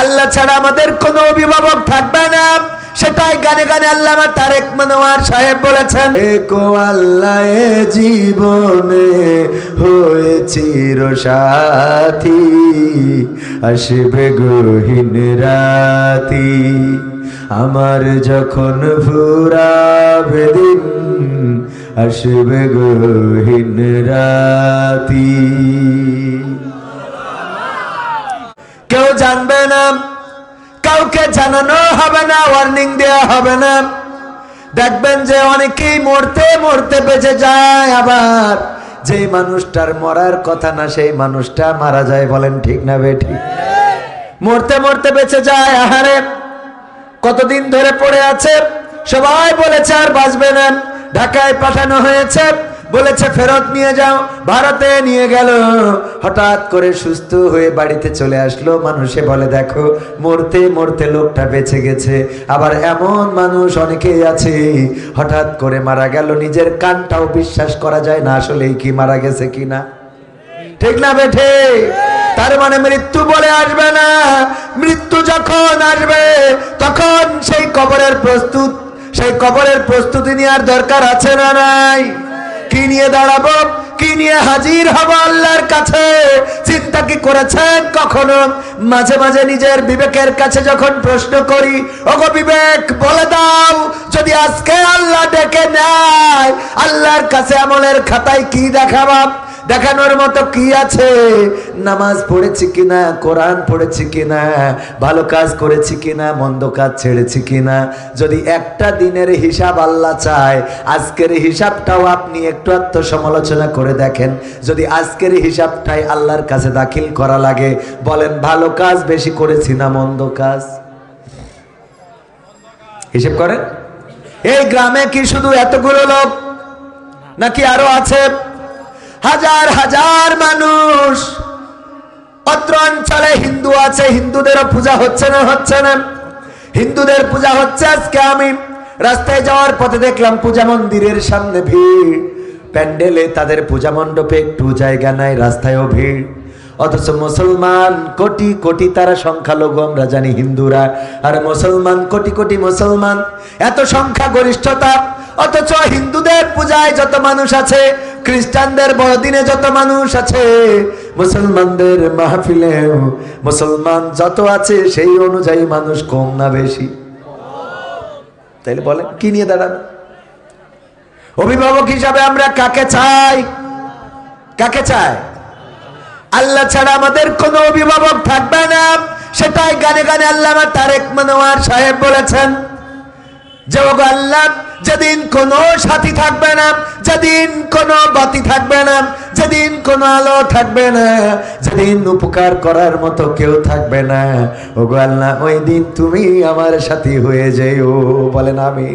আল্লাহ ছাড়া আমাদের কোনো অভিভাবক থাকবে না। সেটাই গানে গানে আল্লাহ তারেক মনোয়ার সাহেব বলেছেন একো আল্লাহ জীবনে হয়েছি সাথী আসবে গহীন রাতি। আমার যখন ফুরাবে দিন, আসবে গহীন রাতি। কেউ জানবে না। কাউকে জানানো হবে না ওয়ার্নিং দেওয়া হবে না। দেখবেন যে অনেকেই মরতে মরতে বেঁচে যায় আবার। যে মানুষটার মরার কথা না, সেই মানুষটা মারা যায়, বলেন ঠিক না বেঠিক মরতে মরতে বেঁচে যায়, আহারে। কতদিন ধরে পড়ে আছে? সবাই বলেছে আর বাঁচবে না। ঢাকায় পাঠানো হয়েছে। বলেছে, ফেরত নিয়ে যাও। ভারতে নিয়ে গেল। হঠাৎ করে সুস্থ হয়ে বাড়িতে চলে আসলো। মানুষে বলে, দেখো, মরতে মরতে লোকটা বেঁচে গেছে। আবার এমন মানুষ অনেকেই আছে। হঠাৎ করে মারা গেল। নিজের কানটাও বিশ্বাস করা যায় না, আসলেই কি মারা গেছে কিনা ঠিক না বেঠে? তার মানে মৃত্যু বলে আসবে না। মৃত্যু যখন আসবে, তখন সেই কবরের প্রস্তুত, সেই কবরের প্রস্তুতি নেওয়ার দরকার আছে না নাই? কি নিয়ে দাঁড়াবো? কি নিয়ে হাজির হব আল্লাহর কাছে? চিন্তা কি করেছেন কখনো? মাঝে মাঝে নিজের বিবেকের কাছে যখন প্রশ্ন করি, ওগো বিবেক, বলে দাও, যদি আজকে আল্লাহ ডেকে নেয়, আল্লাহর কাছে আমলের খাতায় কি দেখাবা? দেখানোর মতো কি আছে? নামাজ পড়েছি কিনা? কোরআন পড়েছি কিনা? ভালো কাজ করেছি কিনা? মন্দ কাজ ছেড়েছি কিনা? যদি একটা দিনের হিসাব আল্লাহ চায়, আজকের হিসাবটাও আপনি একটু আত্মসমালোচনা করে দেখেন। যদি আজকের হিসাবটাই আল্লাহর কাছে দাখিল করা লাগে, বলেন, ভালো কাজ বেশি করেছি না মন্দ কাজ? হিসেব করেন? এই গ্রামে কি শুধু এতগুলো লোক নাকি আরও আছে? হাজার হাজার মানুষ। অত্র অঞ্চলে হিন্দু আছে, হিন্দুদেরও পূজা হচ্ছে না হচ্ছে না। হিন্দুদের পূজা হচ্ছে আজকে আমি। রাস্তায় যাওয়ার পথে দেখলাম পূজা মন্দিরের সামনে ভিড়। প্যান্ডেলে তাদের পূজা মণ্ডপে একটু জায়গা নাই, রাস্তায়ও ভিড়। অথচ মুসলমান কোটি কোটি তারা সংখ্যালঘু, আমরা জানি হিন্দুরা। আর মুসলমান, কোটি কোটি মুসলমান, এত সংখ্যা গরিষ্ঠতা অথচ হিন্দুদের পূজায় যত মানুষ আছে খ্রিস্টানদের বড়দিনে যত মানুষ আছে, মুসলমানদের মাহফিলেও মুসলমান যত আছে, সেই অনুযায়ী মানুষ কম না বেশি। তাইলে বলেন, কি নিয়ে দাঁড়ান? অভিভাবক হিসাবে আমরা কাকে চাই? কাকে চাই? আল্লাহ ছাড়া আমাদের কোনো অভিভাবক থাকবে না। সেটাই গানে গানে আল্লাহ তারেক মনোয়ার সাহেব বলেছেন, যে আল্লাহ যেদিন কোনো সাথী থাকবে না, যেদিন কোনো বাতি থাকবে না, যেদিন কোনো আলো থাকবে না, যেদিন উপকার করার মতো কেউ থাকবে না। ওগো আল্লাহ, ওই দিন তুমি আমার সাথী হয়ে যেও, বলেন আমি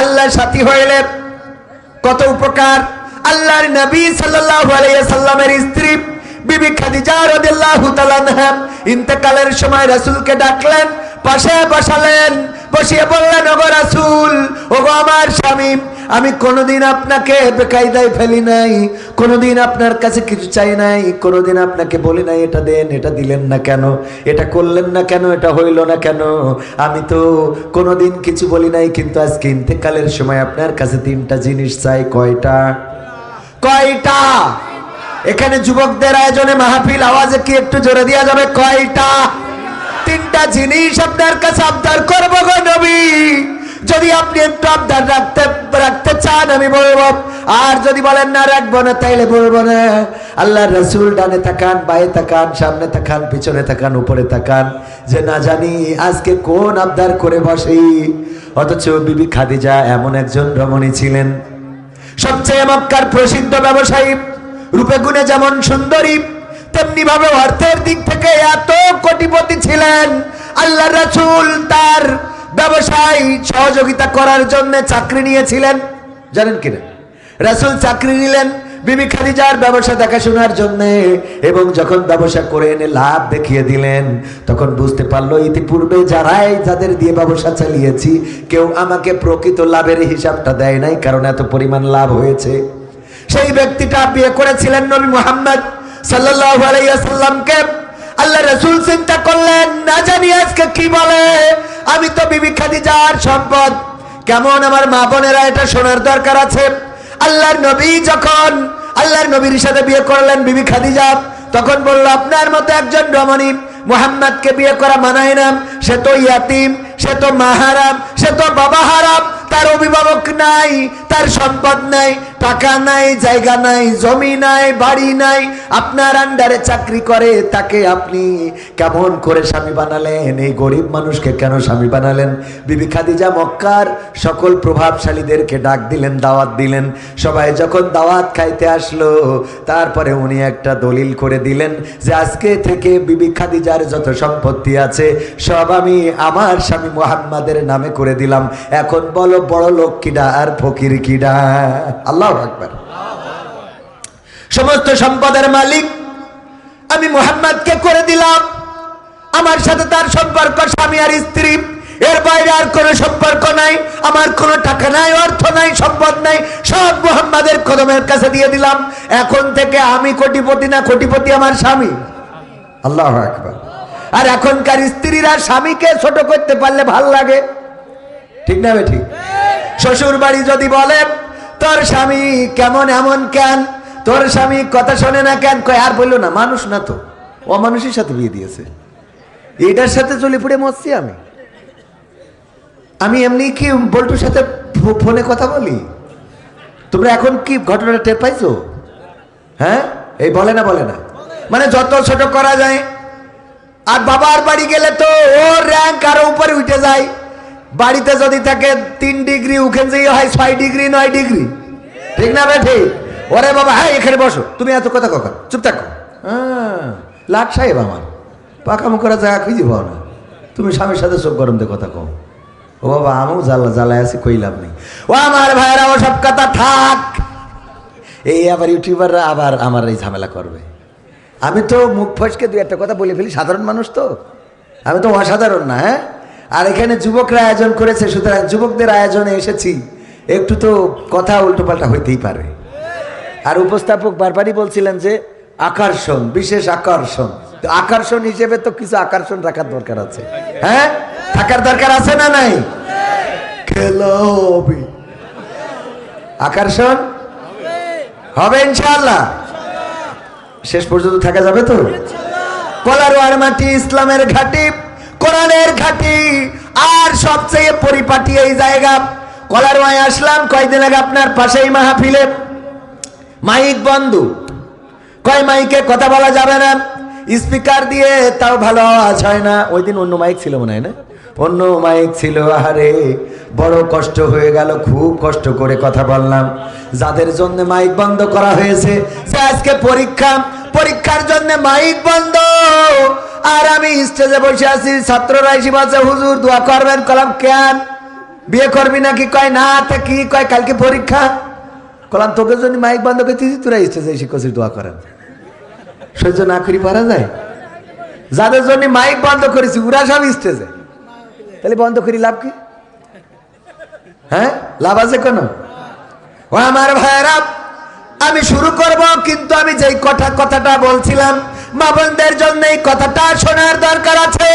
আল্লাহ সাথী হইলে কত উপকার। আল্লাহর নবী সাল্লাল্লাহু আলাইহি সাল্লামের স্ত্রী বিবি খাদিজা রাদিয়াল্লাহু তাআলা ইন্তেকালের সময় রাসূলকে ডাকলেন, পাশে বসালেন বসিয়ে বললেন, ওগো রাসূল, ওগো আমার স্বামী, আমি কোনোদিন আপনাকে বেকায়দায় ফেলি নাই, কোনোদিন আপনার কাছে কিছু চাই নাই, কোনোদিন আপনাকে বলি নাই, এটা দেন, এটা দিলেন না কেন, এটা করলেন না কেন, এটা হইল না কেন, আমি তো কোনোদিন কিছু বলি নাই, কিন্তু আজকে ইন্তেকালের সময় আপনার কাছে তিনটা জিনিস চাই, কয়টা? কয়টা? এখানে যুবকদের আয়োজনে মাহফিল, আওয়াজে কি একটু জোরে দেওয়া যাবে? কয়টা? তিনটা জিনিস আপনার কাছে আবদার করব গো নবী। যদি আপনি একটু আবদার রাখতে রাখতে চান, আমি বলব, আর যদি বলেন না, রাখব না, তাইলে বলব না। আল্লাহ রসুল ডানে তাকান, বায়ে তাকান, সামনে তাকান, পিছনে তাকান, উপরে তাকান। যে না জানি আজকে কোন আবদার করে বসে। অথচ বিবি খাদিজা এমন একজন রমণী ছিলেন। সবচেয়ে মক্কার প্রসিদ্ধ ব্যবসায়ী, রূপে গুণে যেমন সুন্দরী তেমনি ভাবে অর্থের দিক থেকে এত কোটিপতি ছিলেন। আল্লাহ রাসূল তার ব্যবসায় সহযোগিতা করার জন্য চাকরি নিয়েছিলেন। জানেন কিনা রাসূল চাকরি নিলেন বিবি খাদিজার ব্যবসা দেখাশোনার জন্য এবং যখন ব্যবসা করে এনে লাভ দেখিয়ে দিলেন, তখন বুঝতে পারল ইতিপূর্বে যারাই যাদের দিয়ে ব্যবসা চালিয়েছি, কেউ আমাকে প্রকৃত লাভের হিসাবটা দেয় নাই, কারণ এত পরিমাণ লাভ হয়েছে। সেই ব্যক্তিটা বিয়ে করেছিলেন নবী মুহাম্মদ। সাল্লাল্লাহু আলাইহি ওয়াসাল্লামকে আল্লাহ রাসূল চিন্তা করলেন, না জানি আজকে কি বলে? আমি তো বিবি খাদিজার সম্পদ। কেমন আমার মা বোনেরা এটা শোনার দরকার আছে? আল্লাহর নবী যখন আল্লাহর নবীর সাথে বিয়ে করলেন বিবি খাদিজা, তখন বলল, আপনার মতো একজন রমণী মোহাম্মদকে বিয়ে করা মানায় না। সে তো ইয়াতিম, সে তো মাহারাম, সে তো বাবা হারাম, তার অভিভাবক নাই তার সম্পদ নাই, টাকা নাই, জায়গা নাই, জমি নাই, বাড়ি নাই। আপনার আন্ডারে চাকরি করে, তাকে আপনি কেমন করে স্বামী বানালেন? এই গরিব মানুষকে কেন স্বামী বানালেন? বিবি খাদিজা মক্কার সকল প্রভাবশালীদেরকে ডাক দিলেন, দাওয়াত দিলেন। সবাই যখন দাওয়াত খাইতে আসলো, তারপরে উনি একটা দলিল করে দিলেন যে, আজকে থেকে বিবি খাদিজার যত সম্পত্তি আছে, সব আমি আমার স্বামী মোহাম্মদের নামে করে দিলাম। এখন বলো বড় লোক কিডা আর ফকির কিডা আল্লাহ আকবার। সমস্ত সম্পদের মালিক, আমি মোহাম্মদকে করে দিলাম। আমার সাথে তার সম্পর্ক, স্বামী আর স্ত্রী। এর বাইরে আর কোনো সম্পর্ক নাই, আমার কোনো টাকা নাই, অর্থ নাই, সম্পদ নাই, সব মোহাম্মদের কদমের কাছে দিয়ে দিলাম। এখন থেকে আমি কোটিপতি না কোটিপতি আমার স্বামী। আল্লাহ আকবার। আর এখনকার স্ত্রীরা স্বামীকে ছোট করতে পারলে ভালো লাগে। ঠিক না ঠিক? শ্বশুর বাড়ি যদি বলে, তোর স্বামী কেমন এমন কেন? তোর স্বামী কথা শোনে না কেন? কয়, আর বলল না, মানুষ না তো। অমানুষের সাথে বিয়ে দিয়েছে। এটার সাথে চলে পড়ে মরছি আমি। আমি এমনি কি বল্টুর সাথে ফোনে কথা বলি? তোমরা এখন কি ঘটনাটা টের পাইছো? হ্যাঁ? এই বলে না বলে না। মানে যত ছোট করা যায়, আর বাবার বাড়ি গেলে তো ওর র্যাঙ্ক আরও উপরে উঠে যায়। বাড়িতে যদি থাকে তিন ডিগ্রি, ওখান থেকে হয় ছয় ডিগ্রি, নয় ডিগ্রি। ঠিক না বে ঠিক? ওরে বাবা হ্যাঁ এখানে বসো। তুমি এত কথা কখন চুপ থাকো। হ্যাঁ লাট সাহেব আমার। পাকামো করা জায়গা খুঁজে পাও না। তুমি স্বামীর সাথে চোখ গরম দিয়ে কথা কও। ও বাবা, আমিও জ্বালা জ্বালায় আছি, কই লাভ নেই। ও আমার ভাইরা ও সব কথা থাক। এই আবার ইউটিউবাররা আবার আমার এই ঝামেলা করবে। আমি তো মুখ ফসকে দু একটা কথা বলে ফেলি, সাধারণ মানুষ তো। আমি তো অসাধারণ না হ্যাঁ? আর এখানে যুবকরা আয়োজন করেছে, সুতরাং যুবকদের আয়োজনে এসেছি। একটু তো কথা উল্টোপাল্টা হইতেই পারে। আর উপস্থাপক বারবারই বলছিলেন যে, আকর্ষণ, বিশেষ আকর্ষণ। আকর্ষণ হিসেবে তো কিছু আকর্ষণ রাখার দরকার আছে। হ্যাঁ? থাকার দরকার আছে না নাই। আকর্ষণ? হবে ইনশাআল্লাহ। শেষ পর্যন্ত থাকা যাবে তো? কলারোয়ার মাটি ইসলামের ঘাটি। কোরআনের ঘাটি। আর সবচেয়ে পরিপাটি এই জায়গা। কলার কলারোয়ায় আসলাম, কয়দিন আগে আপনার পাশেই মাহফিলে। মাইক বন্ধু। কয় মাইকে কথা বলা যাবে না। স্পিকার দিয়ে তাও ভালো আওয়াজ হয় না। ওই দিন অন্য মাইক ছিল মনে হয় না? অন্য মাইক ছিল আরে বড় কষ্ট হয়ে গেল, খুব কষ্ট করে কথা বললাম। যাদের জন্য মাইক বন্ধ করা হয়েছে আজকে পরীক্ষা, পরীক্ষার জন্য মাইক বন্ধ। আর আমি স্টেজে বসে আছি ছাত্ররা এসে বলছে হুজুর দোয়া করবেন, কলাম কেন? বিয়ে করবি নাকি? কয়, না, তা কি? কয়, কালকে পরীক্ষা? কলাম, তোকে যদি মাইক বন্ধ করে করতেছি তোরা স্টেজে এসে কষির দোয়া করেন। সহ্য না করি পারা যায়? যাদের জন্য মাইক বন্ধ করেছি, ওরা সব স্টেজে। তাহলে বন্ধ করি লাভ কি? হ্যাঁ? লাভ আছে কোন? আমার ভাইয়েরা, আমি শুরু করব, কিন্তু আমি যেই কথা কথাটা বলছিলাম মা বোনদের জন্য এই কথাটা শোনার দরকার আছে,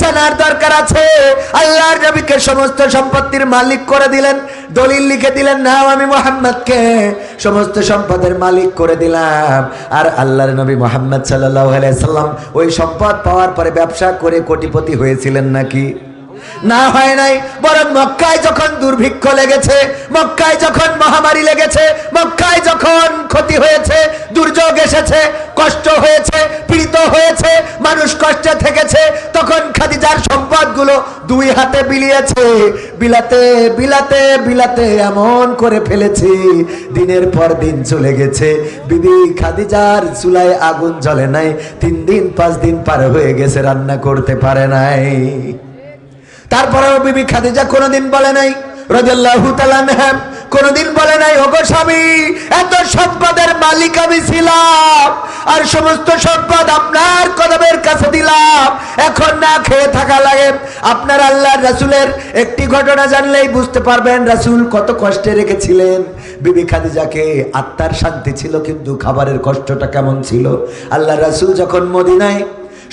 জানার দরকার আছে। আল্লাহর নবীকে সমস্ত সম্পত্তির মালিক করে দিলেন, দলিল লিখে দিলেন না আমি মোহাম্মদকে সমস্ত সম্পদের মালিক করে দিলাম। আর আল্লাহর নবী মোহাম্মদ সাল্লাহ সাল্লাম ওই সম্পদ পাওয়ার পরে ব্যবসা করে কোটিপতি হয়েছিলেন নাকি? না হয় নাই, বরং মক্কায় যখন দুর্ভিক্ষ লেগেছে, মক্কায় যখন মহামারী লেগেছে, মক্কায় যখন ক্ষতি হয়েছে, দুর্যোগ এসেছে, কষ্ট হয়েছে, পীড়িত হয়েছে, মানুষ কষ্টে থেকেছে, তখন খাদিজার সম্পদগুলো দুই হাতে বিলিয়েছে। বিলাতে বিলাতে বিলাতে এমন করে ফেলেছে, দিনের পর দিন চলে গেছে। বিবি খাদিজার চুলায় আগুন জ্বলে নাই, তিন দিন, পাঁচ দিন পার হয়ে গেছে, রান্না করতে পারে নাই। তারপরেও বিবি খাদিজা কোনোদিন বলে নাই তাআলা কোনোদিন বলে নাই, ওগো স্বামী, এত সম্পদের মালিক আমি ছিলাম, আর সমস্ত সম্পদ আপনার কদমের কাছে দিলাম, এখন না খেয়ে থাকা লাগে। আপনার আল্লাহ রাসূলের একটি ঘটনা জানলেই বুঝতে পারবেন, রাসূল কত কষ্টে রেখেছিলেন। বিবি খাদিজাকে আত্মার শান্তি ছিল, কিন্তু খাবারের কষ্টটা কেমন ছিল? আল্লাহ রাসূল যখন মদিনায়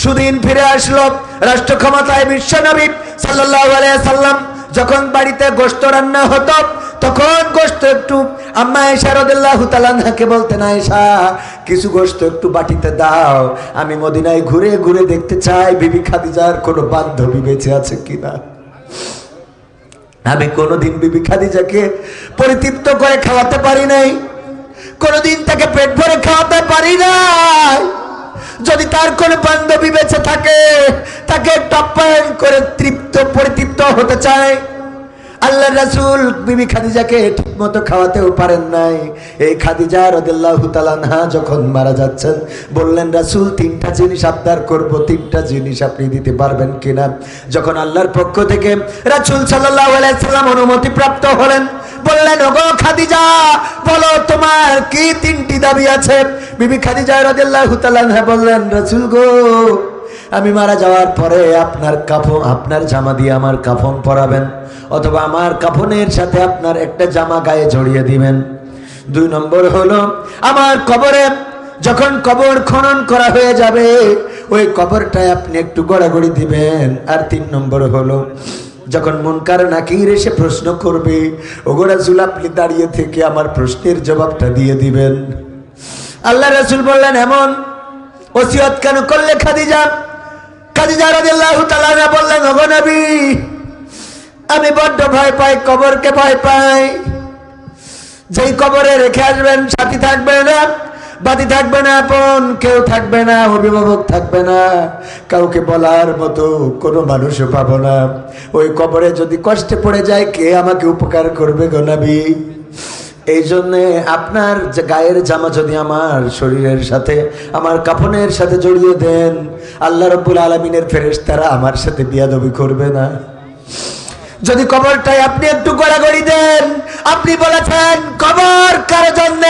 সুদিন ফিরে আসলো রাষ্ট্র ক্ষমতায় বিশ্ব নবী সাল্লাম। যখন বাড়িতে গোস্ত রান্না হতো, তখন গোস্ত একটু আম্মা এসা রদুল্লাহ তালানহাকে বলতেন, আয়েশা, কিছু গোস্ত একটু বাটিতে দাও। আমি মদিনায় ঘুরে ঘুরে দেখতে চাই, বিবি খাদিজার কোনো বান্ধবী বেঁচে আছে কিনা? আমি কোনোদিন বিবি খাদিজাকে পরিতৃপ্ত করে খাওয়াতে পারি নাই। কোনোদিন তাকে পেট ভরে খাওয়াতে পারি নাই। যদি তার কোনো বান্ধবী বেঁচে থাকে, তাকে টপ্পায়ন করে তৃপ্ত পরিতৃপ্ত হতে চায়। আল্লাহ রাসূল বিবি খাদিজাকে ঠিক মতো খাওয়াতেও পারেন নাই। এই খাদিজা রদিল্লাহু তালানহা যখন মারা যাচ্ছেন, বললেন, রাসূল, তিনটা জিনিস আবদার করব, তিনটা জিনিস আপনি দিতে পারবেন কিনা? যখন আল্লাহর পক্ষ থেকে রাসূল সাল্লাল্লাহু আলাইহি সাল্লাম অনুমতি প্রাপ্ত হলেন বললেন, ওগো খাদিজা, বলো তোমার কি তিনটি দাবি আছে? বিবি খাদিজা রাদিয়াল্লাহু বললেন, রাসূল গো, আমি মারা যাওয়ার পরে আপনার কাফন, আপনার জামা দিয়ে আমার কাফন পরাবেন, অথবা আমার কাফনের সাথে আপনার একটা জামা গায়ে জড়িয়ে দিবেন। দুই নম্বর হলো, আমার কবরে যখন কবর খনন করা হয়ে যাবে, ওই কবরটায় আপনি একটু গড়াগড়ি দিবেন। আর তিন নম্বর হলো যখন মুনকার নাকির এসে প্রশ্ন করবে ওগোরা জুল আপনি দাঁড়িয়ে থেকে আমার প্রশ্নের জবাবটা দিয়ে দিবেন। আল্লাহ রাসূল বললেন এমন ওসিয়ত কেন করলে খাদিজা? খাদিজা রাদিয়াল্লাহু তাআলা বললেন, ওগো আমি বড্ড ভয় পাই, কবরকে ভয় পাই। যেই কবরে রেখে আসবেন, সাথী থাকবে না। বাতি থাকবে না আপন, কেউ থাকবে না, অভিভাবক থাকবে না। কাউকে বলার মতো কোনো মানুষও পাবো না। ওই কবরে যদি কষ্টে পড়ে যায়, কে আমাকে উপকার করবে গোনাবি এই জন্যে আপনার গায়ের জামা যদি আমার শরীরের সাথে, আমার কাফনের সাথে জড়িয়ে দেন, আল্লাহ রব্বুল আলমিনের ফেরেস তারা আমার সাথে বিয়াদবি করবে না। যদি কবরটাই আপনি একটু গড়াগড়ি দেন, আপনি বলেছেন, কবর কার জন্য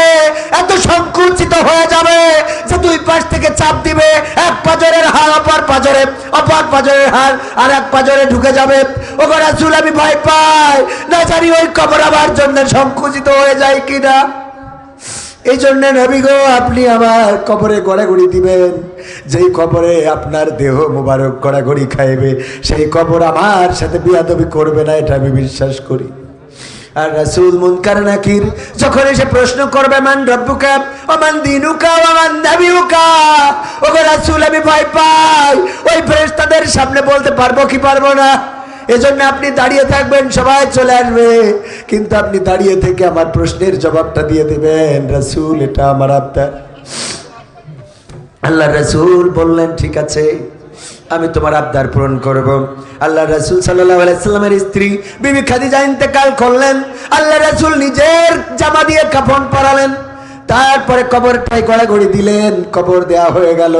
এত সংকুচিত হয়ে যাবে যে দুই পাশ থেকে চাপ দিবে? এক পাজরের হাড়, অপর পাজরে, অপর পাজরের হাড়, আর এক পাজরে ঢুকে যাবে। ওগো চুল আমি ভয় পাই। না জানি ওই কবর আবার জন্য সংকুচিত হয়ে যায় কিনা। এই জন্য নবী গো, আপনি আমার কবরে গড়াগড়ি দিবেন। যেই কবরে আপনার দেহ মুবারক গড়াগড়ি খাইবে, সেই কবর আমার সাথে বিয়াদবি করবে না, এটা আমি বিশ্বাস করি। আর রাসূল মুনকার নাকির, যখন এসে প্রশ্ন করবে, মান রব্বুকা ওমান দিনুকা ওমান নাবিউকা? ওগো রাসূল, আমি ভয় পাই। ওই ফেরেশতাদের সামনে বলতে পারব কি পারব না? এজন্য আপনি দাঁড়িয়ে থাকবেন, সবাই চলে আসবে। কিন্তু আপনি দাঁড়িয়ে থেকে আমার প্রশ্নের জবাবটা দিয়ে দেবেন, রাসূল, এটা আমার আবদার। আল্লাহ রাসূল বললেন, ঠিক আছে, আমি তোমার আবদার পূরণ করব। আল্লাহ রাসূল সাল্লামের স্ত্রী বিবি খাদিজা ইন্তেকাল করলেন। আল্লাহ রাসূল নিজের জামা দিয়ে কাফন পরালেন। তারপরে কবরটাই গড়াগড়ি দিলেন, কবর দেয়া হয়ে গেল।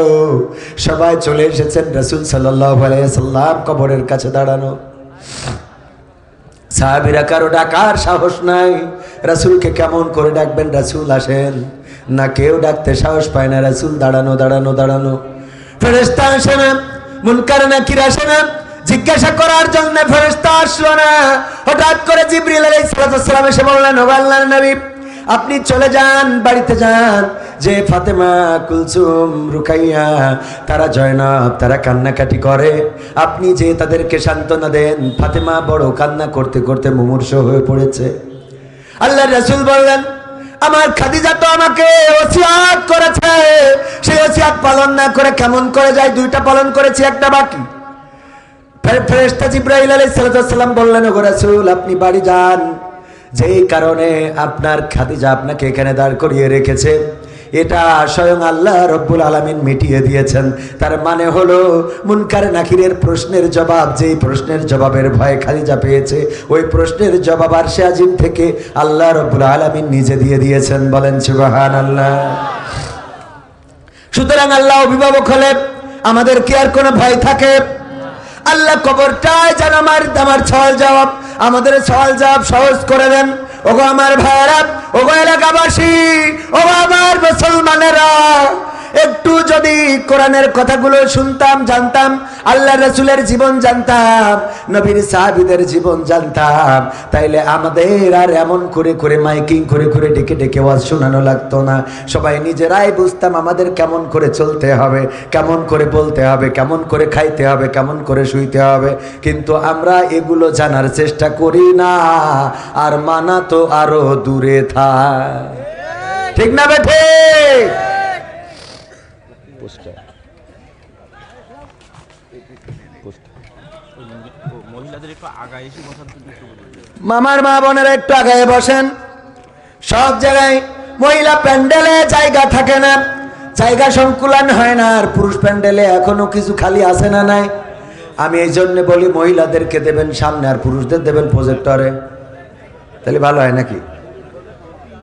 সবাই চলে এসেছেন রাসূল সাল্লাল্লাহু আলাইহি সাল্লাম কবরের কাছে দাঁড়ানো। সাহাবিরা কারও ডাকার সাহস নাই। রাসুলকে কেমন করে ডাকবেন? রাসুল আসেন। না কেউ ডাকতে সাহস পায় না। রাসুল দাঁড়ানো দাঁড়ানো দাঁড়ানো। ফেরেস্তা আসে না। মুনকার নাকির আসে না? জিজ্ঞাসা করার জন্য ফেরেস্তা আসলো না। হঠাৎ করে জিবরিল আলাইহিস সালাম এসে বললেন, ও আল্লাহর নবী আপনি চলে যান, বাড়িতে যান। যে ফাতেমা কুলসুম রুকাইয়া, তারা জয়নাব, তারা কান্নাকাটি করে। আপনি যে তাদেরকে সান্ত্বনা দেন, ফাতেমা বড় কান্না করতে করতে মুমূর্ষ হয়ে পড়েছে। আল্লাহ রাসূল বললেন, আমার খাদিজা তো আমাকে ওসিয়াত করেছে। সেই ওসিয়াত পালন না করে কেমন করে যায়? দুইটা পালন করেছি, একটা বাকি। ফের- ফেরেশতা জিব্রাইল আলাইহিস সালাম বললেন, ওগো রাসূল, আপনি বাড়ি যান। যেই কারণে আপনার খাদিজা আপনাকে এখানে দাঁড় করিয়ে রেখেছে, এটা স্বয়ং আল্লাহ রব্বুল আলামিন মিটিয়ে দিয়েছেন। তার মানে হলো, মুনকার নাকিরের প্রশ্নের জবাব, যেই প্রশ্নের জবাবের ভয়ে খাদিজা পেয়েছে, ওই প্রশ্নের জবাব আর সে থেকে আল্লাহ রব্বুল আলামিন নিজে দিয়ে দিয়েছেন বলেন সুবহান আল্লাহ সুতরাং আল্লাহ অভিভাবক হলে আমাদের কি আর কোনো ভয় থাকে? আল্লাহ কবরটায় যেন আমার আমার সওয়াল জবাব আমাদের সওয়াল জবাব সহজ করে দেন। ওগো আমার ভাইরা ওগো এলাকাবাসী ওগো আমার মুসলমানেরা একটু যদি কোরআনের কথাগুলো শুনতাম, জানতাম, আল্লাহ রসুলের জীবন জানতাম, নবীর সাহাবিদের জীবন জানতাম। তাইলে আমাদের আর এমন করে করে মাইকিং করে করে ডেকে ডেকে ওয়াজ শোনানো লাগতো না। সবাই নিজেরাই বুঝতাম আমাদের কেমন করে চলতে হবে, কেমন করে বলতে হবে, কেমন করে খাইতে হবে, কেমন করে শুইতে হবে। কিন্তু আমরা এগুলো জানার চেষ্টা করি না, আর মানা তো আরও দূরে থাক। ঠিক না বেঠে? মহিলাদের একটু আগায় এসে বসার জন্য একটু বলুন। মামার মা বোনেরা একটু আগায় বসেন। সব জায়গায় মহিলা প্যান্ডেলে জায়গা থাকে না। জায়গা সংকুলন হয় না আর পুরুষ প্যান্ডেলে এখনও কিছু খালি আছে না নাই। আমি এই জন্য বলি মহিলাদেরকে দেবেন সামনে আর পুরুষদের দেবেন প্রজেক্টরে তাহলে ভালো হয় নাকি?